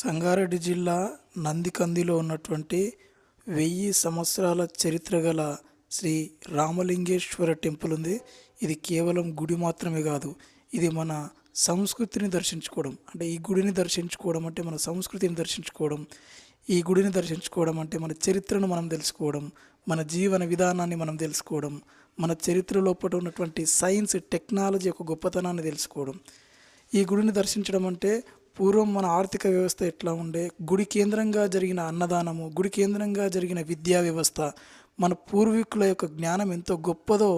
సంగారెడ్డి జిల్లా నందికందిలో ఉన్నటువంటి వెయ్యి సంవత్సరాల చరిత్ర గల శ్రీ రామలింగేశ్వర టెంపుల్ ఉంది. ఇది కేవలం గుడి మాత్రమే కాదు ఇది మన సంస్కృతిని దర్శించుకోవడం. అంటే ఈ గుడిని దర్శించుకోవడం అంటే మన సంస్కృతిని దర్శించుకోవడం. ఈ గుడిని దర్శించుకోవడం అంటే మన చరిత్రను మనం తెలుసుకోవడం మన జీవన విధానాన్ని మనం తెలుసుకోవడం మన చరిత్ర లోపల ఉన్నటువంటి సైన్స్ టెక్నాలజీ యొక్క గొప్పతనాన్ని తెలుసుకోవడం. ఈ గుడిని దర్శించడం అంటే పూర్వం మన ఆర్థిక వ్యవస్థ ఎట్లా ఉండే? గుడి కేంద్రంగా జరిగిన అన్నదానము గుడి కేంద్రంగా జరిగిన విద్యా వ్యవస్థ మన పూర్వీకుల యొక్క జ్ఞానం ఎంతో గొప్పదో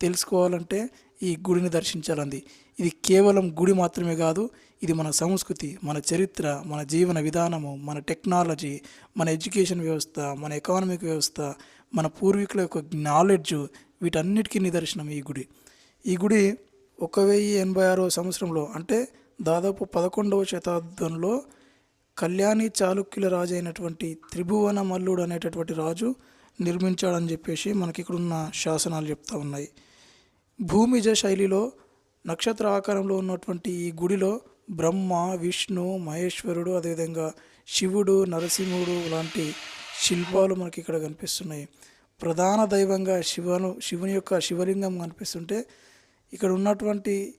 తెలుసుకోవాలంటే ఈ గుడిని దర్శించాలంది. ఇది కేవలం గుడి మాత్రమే కాదు ఇది మన సంస్కృతి మన చరిత్ర మన జీవన విధానము మన టెక్నాలజీ మన ఎడ్యుకేషన్ వ్యవస్థ మన ఎకానమిక్ వ్యవస్థ మన పూర్వీకుల యొక్క నాలెడ్జ్ వీటన్నిటికీ నిదర్శనం ఈ గుడి. ఈ గుడి ఒక వెయ్యి ఎనభై ఆరో సంవత్సరంలో అంటే దాదాపు పదకొండవ శతాబ్దంలో కళ్యాణి చాళుక్యుల రాజు అయినటువంటి త్రిభువన మల్లుడు అనేటటువంటి రాజు నిర్మించాడని చెప్పేసి మనకి ఇక్కడ ఉన్న శాసనాలు చెప్తా ఉన్నాయి. భూమిజ శైలిలో నక్షత్ర ఆకారంలో ఉన్నటువంటి ఈ గుడిలో బ్రహ్మ విష్ణు మహేశ్వరుడు అదేవిధంగా శివుడు నరసింహుడు లాంటి శిల్పాలు మనకి ఇక్కడ కనిపిస్తున్నాయి. ప్రధాన దైవంగా శివను శివుని యొక్క శివలింగం కనిపిస్తుంటే ఇక్కడ ఉన్నటువంటి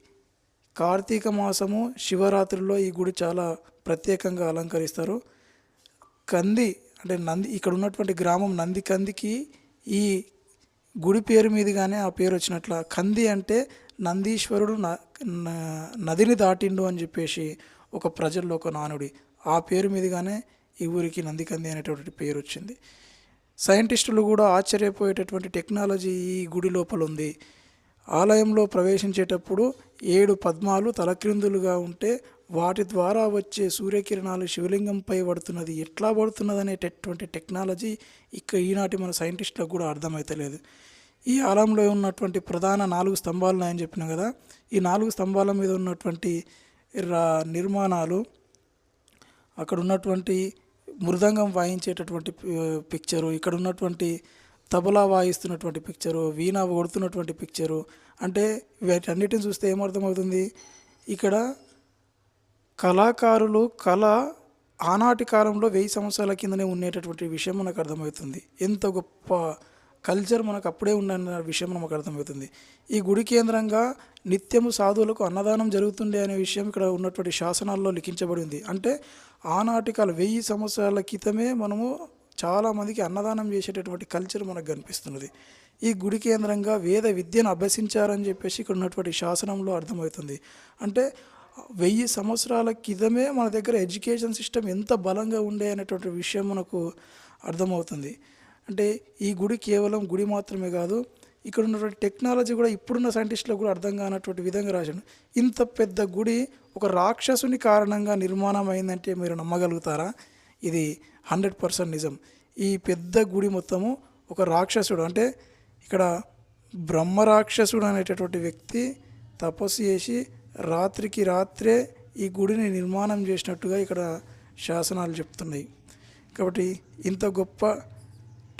కార్తీక మాసము శివరాత్రిలో ఈ గుడి చాలా ప్రత్యేకంగా అలంకరిస్తారు. కంది అంటే నంది ఇక్కడ ఉన్నటువంటి గ్రామం నంది కందికి ఈ గుడి పేరు మీదుగానే ఆ పేరు వచ్చినట్ల కంది అంటే నందీశ్వరుడు నదిని దాటిండు అని చెప్పేసి ఒక ప్రజల్లో ఒక నానుడి. ఆ పేరు మీదుగానే ఈ ఊరికి నందికంది అనేటటువంటి పేరు వచ్చింది. సైంటిస్టులు కూడా ఆశ్చర్యపోయేటటువంటి టెక్నాలజీ ఈ గుడి లోపల ఉంది ఆలయంలో ప్రవేశించేటప్పుడు ఏడు పద్మాలు తలక్రిందులుగా ఉంటే వాటి ద్వారా వచ్చే సూర్యకిరణాలు శివలింగంపై పడుతున్నది. ఎట్లా పడుతున్నది అనేటటువంటి టెక్నాలజీ ఇక ఈనాటి మన సైంటిస్టులకు కూడా అర్థమవుతలేదు ఈ ఆలయంలో ఉన్నటువంటి ప్రధాన నాలుగు స్తంభాలు ఉన్నాయని చెప్పిన కదా ఈ నాలుగు స్తంభాల మీద ఉన్నటువంటి రా నిర్మాణాలు అక్కడ ఉన్నటువంటి మృదంగం వాయించేటటువంటి పిక్చరు ఇక్కడ ఉన్నటువంటి తబలా వాయిస్తున్నటువంటి పిక్చరు వీణ కొడుతున్నటువంటి పిక్చరు అంటే వీటన్నిటిని చూస్తే ఏమర్థమవుతుంది? ఇక్కడ కళాకారులు కళ ఆనాటి కాలంలో వెయ్యి సంవత్సరాల కిందనే ఉండేటటువంటి విషయం మనకు అర్థమవుతుంది. ఎంత గొప్ప కల్చర్ మనకు అప్పుడే ఉన్న విషయం మనకు అర్థమవుతుంది. ఈ గుడి కేంద్రంగా నిత్యము సాధువులకు అన్నదానం జరుగుతుండే అనే విషయం ఇక్కడ ఉన్నటువంటి శాసనాల్లో లిఖించబడి ఉంది. అంటే ఆనాటి కాలం వెయ్యి సంవత్సరాల క్రితమే మనము చాలామందికి అన్నదానం చేసేటటువంటి కల్చర్ మనకు కనిపిస్తున్నది. ఈ గుడి కేంద్రంగా వేద విద్యను అభ్యసించారని చెప్పేసి ఇక్కడ ఉన్నటువంటి శాసనంలో అర్థమవుతుంది. అంటే వెయ్యి సంవత్సరాల క్రితమే మన దగ్గర ఎడ్యుకేషన్ సిస్టమ్ ఎంత బలంగా ఉండే అనేటువంటి విషయం మనకు అర్థమవుతుంది. అంటే ఈ గుడి కేవలం గుడి మాత్రమే కాదు ఇక్కడ ఉన్నటువంటి టెక్నాలజీ కూడా ఇప్పుడున్న సైంటిస్టులకు కూడా అర్థం కానటువంటి విధంగా రాశాను ఇంత పెద్ద గుడి ఒక రాక్షసుని కారణంగా నిర్మాణం అయిందంటే మీరు నమ్మగలుగుతారా? ఇది హండ్రెడ్ పర్సెంట్ నిజం. ఈ పెద్ద గుడి మొత్తము ఒక రాక్షసుడు అంటే ఇక్కడ బ్రహ్మ రాక్షసుడు అనేటటువంటి వ్యక్తి తపస్సు చేసి రాత్రికి రాత్రే ఈ గుడిని నిర్మాణం చేసినట్టుగా ఇక్కడ శాసనాలు చెప్తున్నాయి. కాబట్టి ఇంత గొప్ప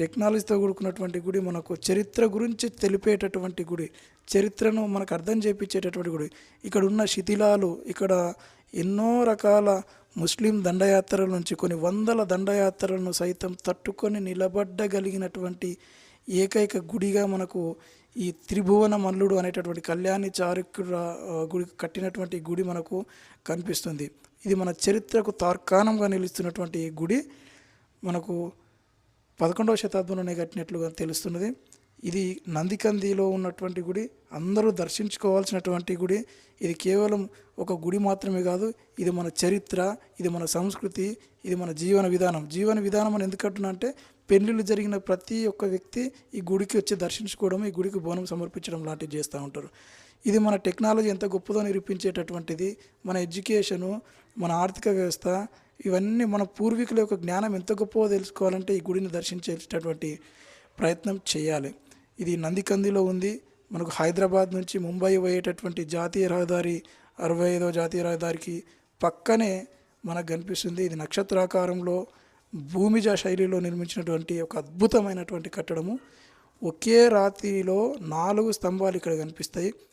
టెక్నాలజీతో కూడుకున్నటువంటి గుడి మనకు చరిత్ర గురించి తెలిపేటటువంటి గుడి చరిత్రను మనకు అర్థం చేపించేటటువంటి గుడి. ఇక్కడ ఉన్న శిథిలాలు ఇక్కడ ఎన్నో రకాల ముస్లిం దండయాత్రల నుంచి కొన్ని వందల దండయాత్రలను సైతం తట్టుకొని నిలబడ్డగలిగినటువంటి ఏకైక గుడిగా మనకు ఈ త్రిభువన మల్లుడు అనేటటువంటి కళ్యాణి చారుక్యుడు గుడి కట్టినటువంటి గుడి మనకు కనిపిస్తుంది. ఇది మన చరిత్రకు తార్కాణంగా నిలుస్తున్నటువంటి గుడి. మనకు పదకొండవ శతాబ్దంలోనే కట్టినట్లుగా తెలుస్తున్నది. ఇది నందికందిలో ఉన్నటువంటి గుడి. అందరూ దర్శించుకోవాల్సినటువంటి గుడి. ఇది కేవలం ఒక గుడి మాత్రమే కాదు ఇది మన చరిత్ర ఇది మన సంస్కృతి ఇది మన జీవన విధానం. జీవన విధానం అని ఎందుకంటున్నా అంటే పెళ్ళిళ్ళు జరిగిన ప్రతి ఒక్క వ్యక్తి ఈ గుడికి వచ్చి దర్శించుకోవడం ఈ గుడికి బోనం సమర్పించడం లాంటివి చేస్తూ ఉంటారు. ఇది మన టెక్నాలజీ ఎంత గొప్పదో నిరూపించేటటువంటిది. మన ఎడ్యుకేషను మన ఆర్థిక వ్యవస్థ ఇవన్నీ మన పూర్వీకుల యొక్క జ్ఞానం ఎంత గొప్పో తెలుసుకోవాలంటే ఈ గుడిని దర్శించేటటువంటి ప్రయత్నం చేయాలి. ఇది నందికందిలో ఉంది. మనకు హైదరాబాద్ నుంచి ముంబై పోయేటటువంటి జాతీయ రహదారి అరవై ఐదో జాతీయ రహదారికి పక్కనే మనకు కనిపిస్తుంది. ఇది నక్షత్రాకారంలో భూమిజ శైలిలో నిర్మించినటువంటి ఒక అద్భుతమైనటువంటి కట్టడము. ఒకే రాతిలో నాలుగు స్తంభాలు ఇక్కడ కనిపిస్తాయి.